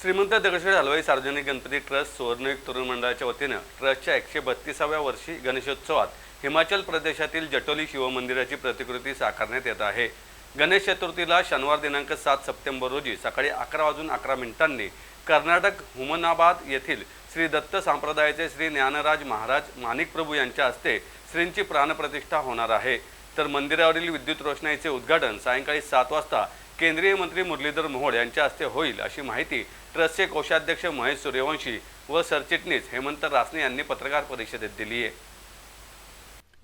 श्रीमंत दगडशेठ हलवाई सार्वजनिक गणपती ट्रस्ट सुवर्णयुग तरुण मंडळाच्या वतीनं ट्रस्टच्या एकशे बत्तीसाव्या वर्षी गणेशोत्सवात हिमाचल प्रदेशातील जटोली शिवमंदिराची प्रतिकृती साकारण्यात येत आहे. गणेश चतुर्थीला शनिवार दिनांक सात सप्टेंबर रोजी सकाळी अकरा वाजून अकरा मिनिटांनी कर्नाटक हुमनाबाद येथील श्री दत्त संप्रदायाचे श्री ज्ञानराज महाराज माणिक प्रभू यांच्या हस्ते श्रींची प्राणप्रतिष्ठा होणार आहे. तर मंदिरावरील विद्युत रोषणाईचे उद्घाटन सायंकाळी सात वाजता केंद्रीय मंत्री मुरलीधर मोहोळ यांच्या हस्ते होईल अशी माहिती ट्रस्टचे कोषाध्यक्ष महेश सूर्यवंशी व सरचिटणीस हेमंत रासने यांनी पत्रकार परिषदेत दिली आहे.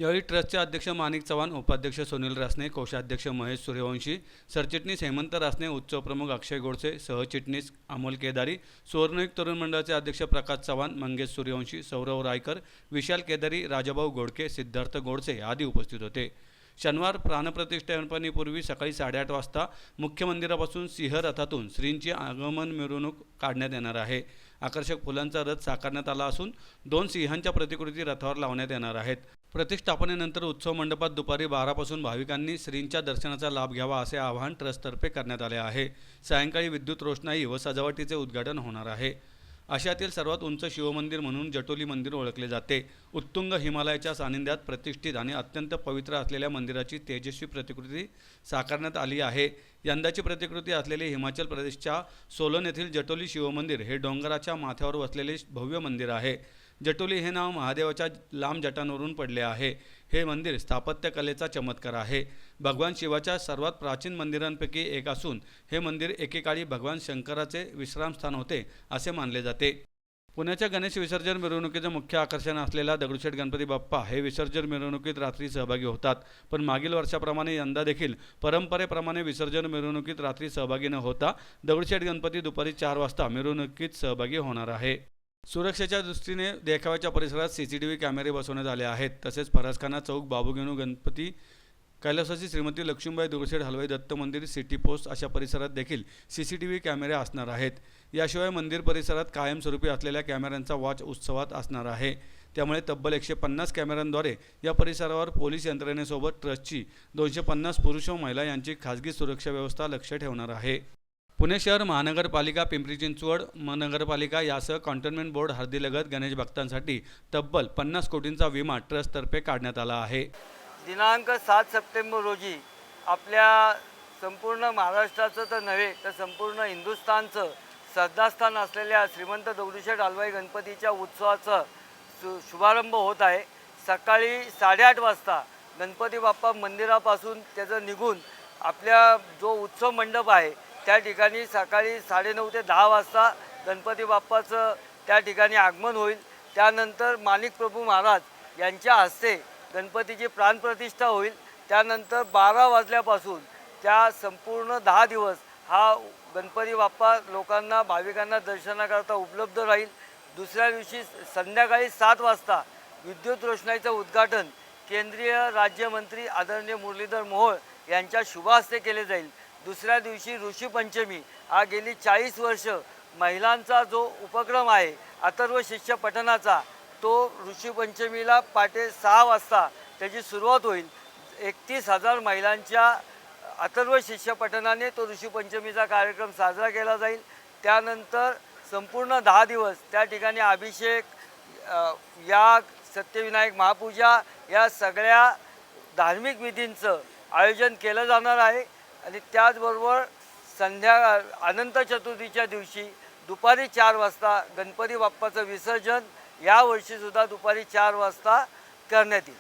यावेळी ट्रस्टचे अध्यक्ष माणिक चव्हाण उपाध्यक्ष सुनील रासने कोषाध्यक्ष महेश सूर्यवंशी सरचिटणीस हेमंत रासने उत्सव प्रमुख अक्षय गोडसे सहचिटणीस अमोल केदारी सुवर्णयुग तरुण मंडळाचे अध्यक्ष प्रकाश चव्हाण मंगेश सूर्यवंशी सौरव रायकर विशाल केदारी राजाभाऊ गोडके सिद्धार्थ गोडसे आदी उपस्थित होते. शनिवार प्राणप्रतिष्ठापनेपूर्वी सकाळी साडेआठ वाजता मुख्य मंदिरापासून सिंह रथातून श्रींची आगमन मिरवणूक काढण्यात येणार आहे. आकर्षक फुलांचा रथ साकारण्यात आला असून दोन सिंहांच्या प्रतिकृती रथावर लावण्यात येणार आहेत. प्रतिष्ठापनेनंतर उत्सव मंडपात दुपारी बारापासून भाविकांनी श्रींच्या दर्शनाचा लाभ घ्यावा असे आवाहन ट्रस्टतर्फे करण्यात आले आहे. सायंकाळी विद्युत रोषणाई व सजावटीचे उद्घाटन होणार आहे. आशियातील सर्वात उंच शिवमंदिर म्हणून जटोली मंदिर ओळखले जाते. उत्तुंग हिमालयाच्या सानिध्यात प्रतिष्ठित आणि अत्यंत पवित्र असलेल्या मंदिराची तेजस्वी प्रतिकृती साकारण्यात आली आहे. यंदाची प्रतिकृती असलेले हिमाचल प्रदेशच्या सोलन येथील जटोली शिवमंदिर हे डोंगराच्या माथ्यावर वसलेले भव्य मंदिर आहे. जटोली हे नाव महादेवाच्या लांब जटांवरून पडले आहे. हे मंदिर स्थापत्यकलेचा चमत्कार आहे. भगवान शिवाच्या सर्वात प्राचीन मंदिरांपैकी एक असून हे मंदिर एकेकाळी भगवान शंकराचे विश्रामस्थान होते असे मानले जाते. पुण्याच्या गणेश विसर्जन मिरवणुकीचं मुख्य आकर्षण असलेला दगडूशेठ गणपती बाप्पा हे विसर्जन मिरवणुकीत रात्री सहभागी होतात पण मागील वर्षाप्रमाणे यंदा देखील परंपरेप्रमाणे विसर्जन मिरवणुकीत रात्री सहभागी न होता दगडूशेठ गणपती दुपारी चार वाजता मिरवणुकीत सहभागी होणार आहे. सुरक्षेच्या दृष्टीने देखाव्याच्या परिसरात सी सी टी व्ही कॅमेरे बसवण्यात आले आहेत. तसेच फरसखाना चौक बाबूगेणू गणपती कैलासाची श्रीमती लक्ष्मीबाई दगडूशेठ हलवाई दत्त मंदिर सिटी पोस्ट अशा परिसरात देखील सी सी टी व्ही कॅमेरे असणार आहेत. याशिवाय मंदिर परिसरात कायमस्वरूपी असलेल्या कॅमेऱ्यांचा वॉच उत्सवात असणार आहे. त्यामुळे तब्बल एकशे पन्नास कॅमेऱ्यांद्वारे या परिसरावर पोलीस यंत्रणेसोबत ट्रस्टची दोनशे पन्नास पुरुष व महिला यांची खासगी सुरक्षा व्यवस्था लक्ष ठेवणार आहे. पुणे शहर महानगरपालिका पिंपरी चिंचवड महानगरपालिका यासह कॉन्टोनमेंट बोर्ड हळदीलगत गणेश भक्तांसाठी तब्बल पन्नास कोटींचा विमा ट्रस्टतर्फे काढण्यात आला आहे. दिनांक सात सप्टेंबर रोजी आपल्या संपूर्ण महाराष्ट्राचं तर नव्हे तर संपूर्ण हिंदुस्थानचं श्रद्धास्थान असलेल्या श्रीमंत दगडूशेठ हलवाई गणपतीच्या उत्सवाचा शु शुभारंभ होत आहे. सकाळी साडेआठ वाजता गणपती बाप्पा मंदिरापासून त्याचं निघून आपल्या जो उत्सव मंडप आहे त्या ठिकाणी सकाळी साडेनऊ ते दहा वाजता गणपती बाप्पाचं त्या ठिकाणी आगमन होईल. त्यानंतर माणिक प्रभू महाराज यांच्या हस्ते गणपतीची प्राणप्रतिष्ठा होईल. त्यानंतर बारा वाजल्यापासून त्या संपूर्ण दहा दिवस हा गणपती बाप्पा लोकांना भाविकांना दर्शनाकरता उपलब्ध राहील. दुसऱ्या दिवशी संध्याकाळी सात वाजता विद्युत रोषणाईचं उद्घाटन केंद्रीय राज्यमंत्री आदरणीय मुरलीधर मोहोळ यांच्या शुभ हस्ते केले जाईल. दुसऱ्या दिवशी ऋषीपंचमी हा गेली चाळीस वर्ष. महिलांचा जो उपक्रम आहे अथर्व शिष्य पठणाचा तो ऋषीपंचमीला पाटे सहा वाजता त्याची सुरुवात होईल. एकतीस हजार महिलांच्या अथर्व शिष्य पठणाने तो ऋषीपंचमीचा कार्यक्रम साजरा केला जाईल. त्यानंतर संपूर्ण दहा दिवस त्या ठिकाणी अभिषेक याग सत्यविनायक महापूजा या सगळ्या धार्मिक विधींचं आयोजन केलं जाणार आहे. आणि त्याचबरोबर संध्या अनंत चतुर्थीच्या दिवशी दुपारी चार वाजता गणपती बाप्पाचं विसर्जन यावर्षीसुद्धा दुपारी चार वाजता करण्यात येईल.